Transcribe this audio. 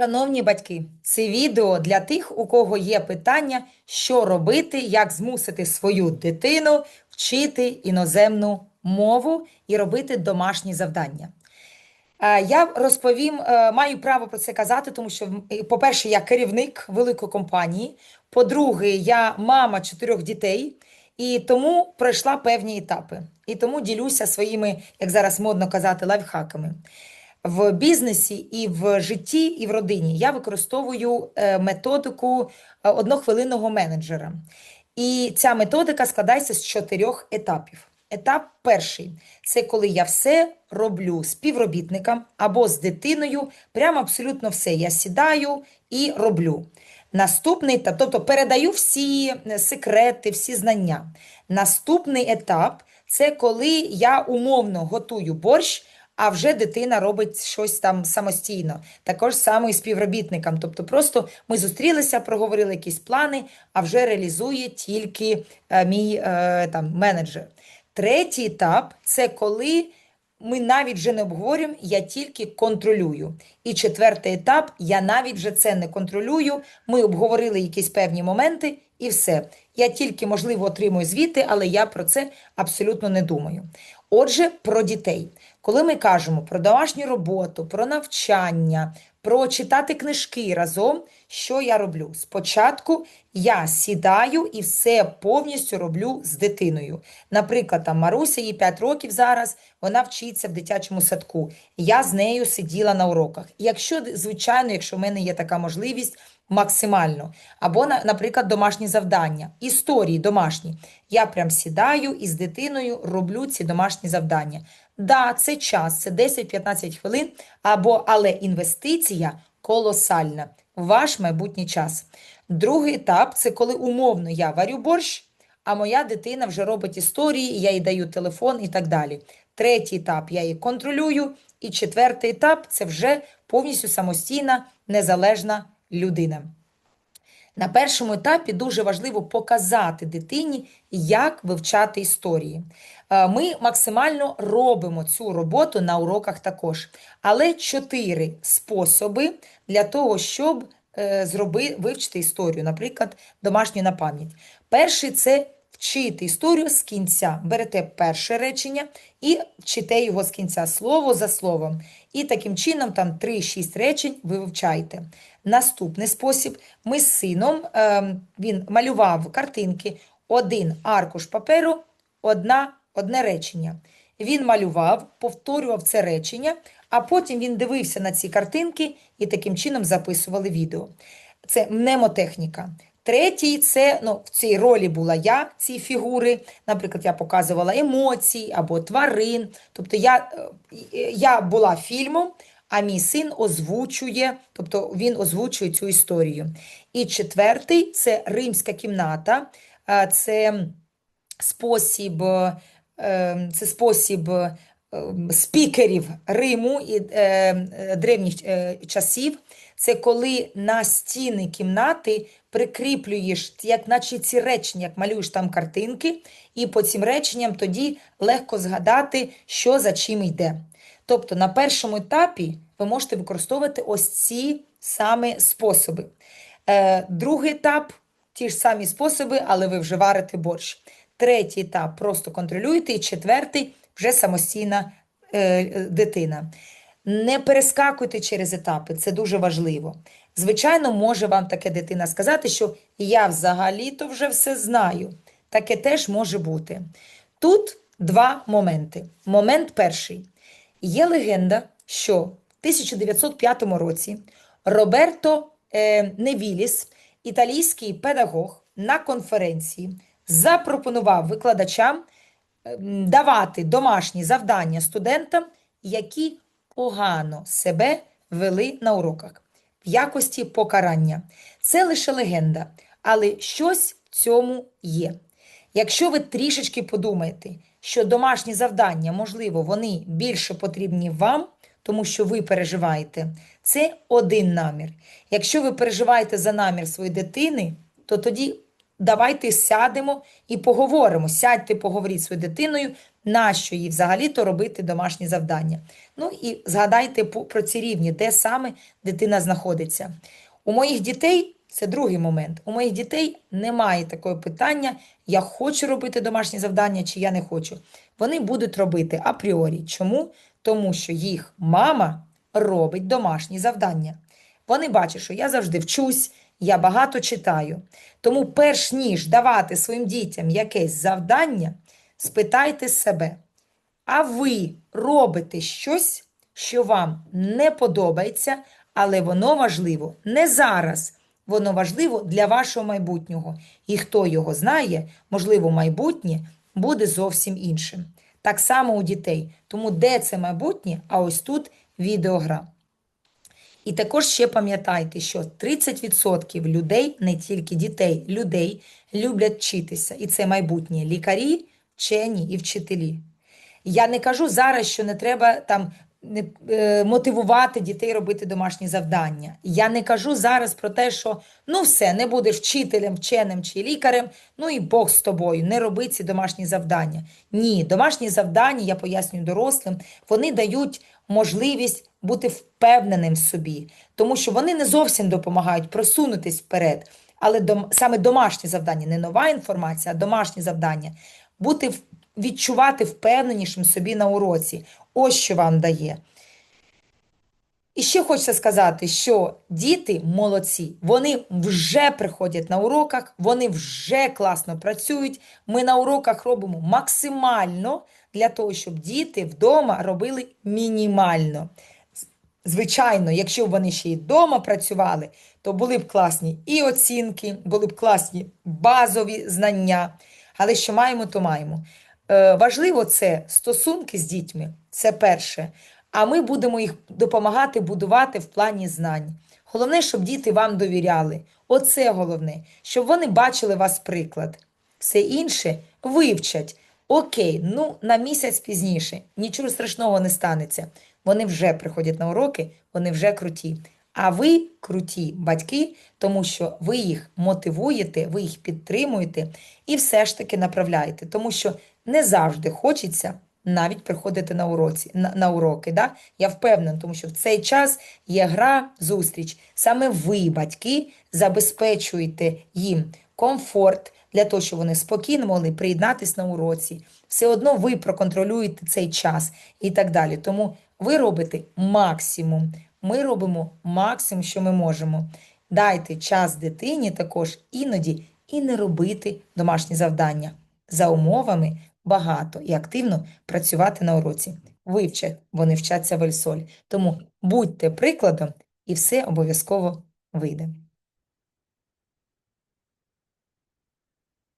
Шановні батьки, це відео для тих, у кого є питання, що робити, як змусити свою дитину вчити іноземну мову і робити домашні завдання. Е, Я розповім, е, маю право про це казати, тому що, по-перше, я керівник великої компанії. По-друге, я мама чотирьох дітей, і тому пройшла певні етапи. І тому ділюся своїми, як зараз модно казати, лайфхаками. В бізнесі і в житті, і в родині я використовую е, методику е, однохвилинного менеджера. І ця методика складається з чотирьох етапів. Етап перший це коли я все роблю з співробітником або з дитиною, прямо абсолютно все. Я сідаю і роблю. Наступний етап, тобто передаю всі е, секрети, всі знання. Наступний етап це коли я умовно готую борщ, а вже дитина робить щось там самостійно. Також саме і співробітникам. Тобто, просто ми зустрілися, проговорили якісь плани, а вже реалізує тільки е, мій е, там менеджер. Третій етап це коли ми навіть вже не обговорюємо, я тільки контролюю. І четвертий етап я навіть вже це не контролюю. Ми обговорили якісь певні моменти, і все. Я тільки, можливо, отримую звіти, але я про це абсолютно не думаю. Отже, про дітей. Коли ми кажемо про домашню роботу, про навчання, про читати книжки разом, що я роблю? Спочатку я сідаю і все повністю роблю з дитиною. Наприклад, там Маруся, їй 5 років зараз, вона вчиться в дитячому садку. Я з нею сиділа на уроках. Якщо, звичайно, якщо в мене є така можливість, максимально. Або, на- наприклад, домашні завдання, історії домашні. Я прям сідаю і з дитиною роблю ці домашні завдання. Да, це час, це 10-15 хвилин, або, але інвестиція колосальна ваш майбутній час. Другий етап це коли умовно я варю борщ, а моя дитина вже робить історії, я їй даю телефон і так далі. Третій етап я її контролюю. І четвертий етап це вже повністю самостійна, незалежна людина. На першому етапі дуже важливо показати дитині, як вивчати історії. Е, Ми максимально робимо цю роботу на уроках також. Але чотири способи для того, щоб е, зроби, вивчити історію, наприклад, домашню на пам'ять. Перший це вчити історію з кінця. Берете перше речення і вчите його з кінця слово за словом. І таким чином, там 3-6 речень ви вивчаєте. Наступний спосіб: ми з сином ем, він малював картинки, один аркуш паперу, одна, одне речення. Він малював, повторював це речення, а потім він дивився на ці картинки і таким чином записували відео. Це мнемотехніка. Третій це ну, в цій ролі була я, ці фігури. Наприклад, я показувала емоції або тварин. Тобто я, е, я була фільмом, а мій син озвучує, тобто він озвучує цю історію. І четвертий це римська кімната, Е, це спосіб, е, це спосіб е, спікерів Риму і е, е, древніх часів. Це коли на стіни кімнати прикріплюєш, як наче ці речення, як малюєш там картинки, і по цим реченням тоді легко згадати, що за чим йде. Тобто на першому етапі ви можете використовувати ось ці саме способи. Е, другий етап ті ж самі способи, але ви вже варите борщ. Третій етап просто контролюєте, і четвертий вже самостійна е, е, дитина. Не перескакуйте через етапи, це дуже важливо. Звичайно, може вам таке дитина сказати, що я взагалі-то вже все знаю. Таке теж може бути. Тут два моменти. Момент перший. Є легенда, що в 1905 році Роберто е, Невіліс, італійський педагог, на конференції запропонував викладачам ем, давати домашні завдання студентам, які погано себе вели на уроках в якості покарання. Це лише легенда, але щось в цьому є. Якщо ви трішечки подумаєте, що домашні завдання, можливо, вони більше потрібні вам, тому що ви переживаєте, це один намір. Якщо ви переживаєте за намір своєї дитини, то тоді давайте сядемо і поговоримо. Сядьте, поговоріть зі своєю дитиною, нащо їй взагалі-то робити домашні завдання. Ну і згадайте про ці рівні, де саме дитина знаходиться. У моїх дітей це другий момент. У моїх дітей немає такого питання: я хочу робити домашні завдання чи я не хочу. Вони будуть робити апріорі. Чому? Тому що їх мама робить домашні завдання. Вони бачать, що я завжди вчусь, я багато читаю. Тому, перш ніж давати своїм дітям якесь завдання, спитайте себе, а ви робите щось, що вам не подобається, але воно важливо не зараз. Воно важливо для вашого майбутнього. І хто його знає, можливо, майбутнє буде зовсім іншим. Так само у дітей. Тому де це майбутнє, а ось тут відеогра. І також ще пам'ятайте, що 30% людей, не тільки дітей, людей люблять вчитися. І це майбутнє лікарі, вчені і вчителі. Я не кажу зараз, що не треба там не, е, мотивувати дітей робити домашні завдання. Я не кажу зараз про те, що ну все, не будеш вчителем, вченим чи лікарем, ну і Бог з тобою, не роби ці домашні завдання. Ні, домашні завдання, я пояснюю дорослим, вони дають можливість бути впевненим в собі, тому що вони не зовсім допомагають просунутись вперед. Але дом, саме домашні завдання, не нова інформація, а домашні завдання. Бути відчувати впевненішим собі на уроці. Ось що вам дає. І ще хочеться сказати, що діти молодці, вони вже приходять на уроках, вони вже класно працюють. Ми на уроках робимо максимально для того, щоб діти вдома робили мінімально. Звичайно, якщо б вони ще й вдома працювали, то були б класні і оцінки, були б класні базові знання. Але що маємо, то маємо. Е, важливо це стосунки з дітьми, це перше. А ми будемо їх допомагати будувати в плані знань. Головне, щоб діти вам довіряли. Оце головне, щоб вони бачили вас приклад. Все інше вивчать. Окей, ну на місяць пізніше. Нічого страшного не станеться. Вони вже приходять на уроки, вони вже круті. А ви круті батьки, тому що ви їх мотивуєте, ви їх підтримуєте і все ж таки направляєте, тому що не завжди хочеться навіть приходити на уроці на, на уроки. Да? Я впевнена, тому що в цей час є гра, зустріч. Саме ви, батьки, забезпечуєте їм комфорт для того, щоб вони спокійно могли приєднатись на уроці. Все одно ви проконтролюєте цей час і так далі. Тому ви робите максимум. Ми робимо максимум, що ми можемо. Дайте час дитині також іноді і не робити домашні завдання за умовами багато і активно працювати на уроці. Вивчать, вони вчаться в Ельсоль. Тому будьте прикладом, і все обов'язково вийде.